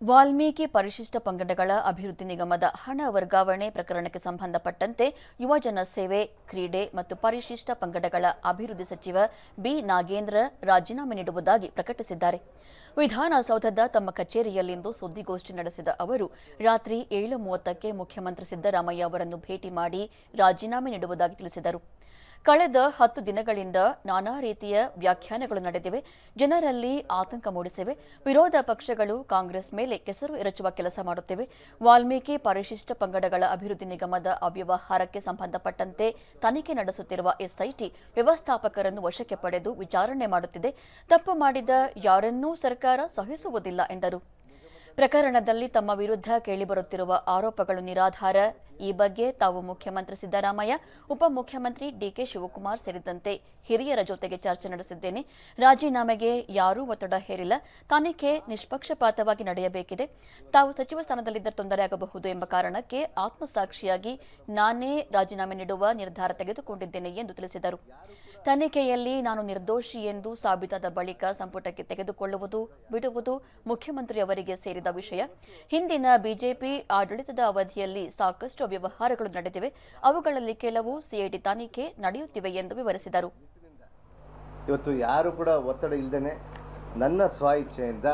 ವಾಲ್ಮೀಕಿ ಪರಿಶಿಷ್ಟ ಪಂಗಡಗಳ ಅಭಿವೃದ್ಧಿ ನಿಗಮದ ಹಣ ವರ್ಗಾವಣೆ ಪ್ರಕರಣಕ್ಕೆ ಸಂಬಂಧಪಟ್ಟಂತೆ ಯುವಜನ ಸೇವೆ, ಕ್ರೀಡೆ ಮತ್ತು ಪರಿಶಿಷ್ಟ ಪಂಗಡಗಳ ಅಭಿವೃದ್ಧಿ ಸಚಿವ ಬಿ. ನಾಗೇಂದ್ರ ರಾಜೀನಾಮೆ ನೀಡುವುದಾಗಿ ಪ್ರಕಟಿಸಿದ್ದಾರೆ. ವಿಧಾನಸೌಧದ ತಮ್ಮ ಕಚೇರಿಯಲ್ಲಿಂದು ಸುದ್ದಿಗೋಷ್ಠಿ ನಡೆಸಿದ ಅವರು, ರಾತ್ರಿ ಏಳು ಮೂವತ್ತಕ್ಕೆ ಮುಖ್ಯಮಂತ್ರಿ ಸಿದ್ದರಾಮಯ್ಯ ಅವರನ್ನು ಭೇಟಿ ಮಾಡಿ ರಾಜೀನಾಮೆ ನೀಡುವುದಾಗಿ ತಿಳಿಸಿದರು. ಕಳೆದ ಹತ್ತು ದಿನಗಳಿಂದ ನಾನಾ ರೀತಿಯ ವ್ಯಾಖ್ಯಾನಗಳು ನಡೆದಿವೆ. ಜನರಲ್ಲಿ ಆತಂಕ ಮೂಡಿಸಿವೆ. ವಿರೋಧ ಪಕ್ಷಗಳು ಕಾಂಗ್ರೆಸ್ ಮೇಲೆ ಕೆಸರು ಎರಚುವ ಕೆಲಸ ಮಾಡುತ್ತಿವೆ. ವಾಲ್ಮೀಕಿ ಪರಿಶಿಷ್ಟ ಪಂಗಡಗಳ ಅಭಿವೃದ್ಧಿ ನಿಗಮದ ಅವ್ಯವಹಾರಕ್ಕೆ ಸಂಬಂಧಪಟ್ಟಂತೆ ತನಿಖೆ ನಡೆಸುತ್ತಿರುವ ಎಸ್ಐಟಿ ವ್ಯವಸ್ಥಾಪಕರನ್ನು ವಶಕ್ಕೆ ಪಡೆದು ವಿಚಾರಣೆ ಮಾಡುತ್ತಿದೆ. ತಪ್ಪು ಮಾಡಿದ ಯಾರನ್ನೂ ಸರ್ಕಾರ ಸಹಿಸುವುದಿಲ್ಲ ಎಂದರು. ಪ್ರಕರಣದಲ್ಲಿ ತಮ್ಮ ವಿರುದ್ಧ ಕೇಳಿಬರುತ್ತಿರುವ ಆರೋಪಗಳು ನಿರಾಧಾರ. ಈ ಬಗ್ಗೆ ತಾವು ಮುಖ್ಯಮಂತ್ರಿ ಸಿದ್ದರಾಮಯ್ಯ, ಉಪಮುಖ್ಯಮಂತ್ರಿ ಡಿಕೆ ಶಿವಕುಮಾರ್ ಸೇರಿದಂತೆ ಹಿರಿಯರ ಜೊತೆಗೆ ಚರ್ಚೆ ನಡೆಸಿದ್ದೇನೆ. ರಾಜೀನಾಮೆಗೆ ಯಾರೂ ಒತ್ತಡ ಹೇರಿಲ್ಲ. ತನಿಖೆ ನಿಷ್ಪಕ್ಷಪಾತವಾಗಿ ನಡೆಯಬೇಕಿದೆ. ತಾವು ಸಚಿವ ಸ್ಥಾನದಲ್ಲಿದ್ದರೆ ತೊಂದರೆಯಾಗಬಹುದು ಎಂಬ ಕಾರಣಕ್ಕೆ ಆತ್ಮಸಾಕ್ಷಿಯಾಗಿ ನಾನೇ ರಾಜೀನಾಮೆ ನೀಡುವ ನಿರ್ಧಾರ ತೆಗೆದುಕೊಂಡಿದ್ದೇನೆ ಎಂದು ತಿಳಿಸಿದರು. ತನಿಖೆಯಲ್ಲಿ ನಾನು ನಿರ್ದೋಷಿ ಎಂದು ಸಾಬೀತಾದ ಬಳಿಕ ಸಂಪುಟಕ್ಕೆ ತೆಗೆದುಕೊಳ್ಳುವುದು ಬಿಡುವುದು ಮುಖ್ಯಮಂತ್ರಿ ಅವರಿಗೆ ಸೇರಿದ ವಿಷಯ. ಹಿಂದಿನ ಬಿಜೆಪಿ ಆಡಳಿತದ ಅವಧಿಯಲ್ಲಿ ಸಾಕಷ್ಟು ವ್ಯವಹಾರಗಳು ನಡೆದಿವೆ. ಅವುಗಳಲ್ಲಿ ಕೆಲವು ಸಿಐಡಿ ತನಿಖೆ ನಡೆಯುತ್ತಿವೆ ಎಂದು ವಿವರಿಸಿದರು. ಇವತ್ತು ಯಾರು ಕೂಡ ಒತ್ತಡ ಇಲ್ಲದೇ ನನ್ನ ಸ್ವ ಇಚ್ಛೆಯಿಂದ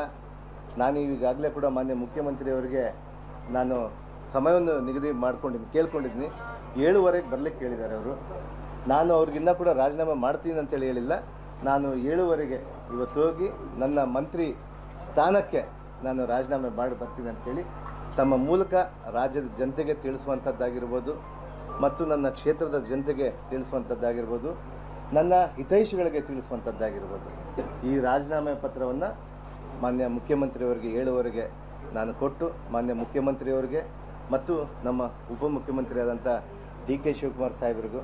ನಾನು ಈಗಾಗಲೇ ಕೂಡ ಮಾನ್ಯ ಮುಖ್ಯಮಂತ್ರಿಯವರಿಗೆ ನಾನು ಸಮಯವನ್ನು ನಿಗದಿ ಮಾಡ್ಕೊಂಡಿದ್ದೀನಿ ಕೇಳ್ಕೊಂಡಿದ್ದೀನಿ ಏಳುವರೆಗೆ ಬರಲಿಕ್ಕೆ ಹೇಳಿದ್ದಾರೆ ಅವರು. ನಾನು ಅವ್ರಿಗಿನ್ನ ಕೂಡ ರಾಜೀನಾಮೆ ಮಾಡ್ತೀನಿ ಅಂತೇಳಿ ಹೇಳಿಲ್ಲ. ನಾನು ಏಳುವರೆಗೆ ಇವತ್ತು ಹೋಗಿ ನನ್ನ ಮಂತ್ರಿ ಸ್ಥಾನಕ್ಕೆ ನಾನು ರಾಜೀನಾಮೆ ಮಾಡಿ ಬರ್ತೀನಿ ಅಂತೇಳಿ ತಮ್ಮ ಮೂಲಕ ರಾಜ್ಯದ ಜನತೆಗೆ ತಿಳಿಸುವಂಥದ್ದಾಗಿರ್ಬೋದು ಮತ್ತು ನನ್ನ ಕ್ಷೇತ್ರದ ಜನತೆಗೆ ತಿಳಿಸುವಂಥದ್ದಾಗಿರ್ಬೋದು, ನನ್ನ ಹಿತೈಷಿಗಳಿಗೆ ತಿಳಿಸುವಂಥದ್ದಾಗಿರ್ಬೋದು. ಈ ರಾಜೀನಾಮೆ ಪತ್ರವನ್ನು ಮಾನ್ಯ ಮುಖ್ಯಮಂತ್ರಿಯವರಿಗೆ ಹೇಳುವವರೆಗೆ ನಾನು ಕೊಟ್ಟು, ಮಾನ್ಯ ಮುಖ್ಯಮಂತ್ರಿಯವರಿಗೆ ಮತ್ತು ನಮ್ಮ ಉಪಮುಖ್ಯಮಂತ್ರಿಯಾದಂಥ ಡಿ ಕೆ ಶಿವಕುಮಾರ್ ಸಾಹೇಬರಿಗೂ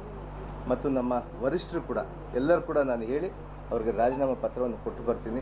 ಮತ್ತು ನಮ್ಮ ವರಿಷ್ಠರು ಕೂಡ, ಎಲ್ಲರೂ ಕೂಡ ನಾನು ಹೇಳಿ ಅವರಿಗೆ ರಾಜೀನಾಮೆ ಪತ್ರವನ್ನು ಕೊಟ್ಟು ಬರ್ತೀನಿ.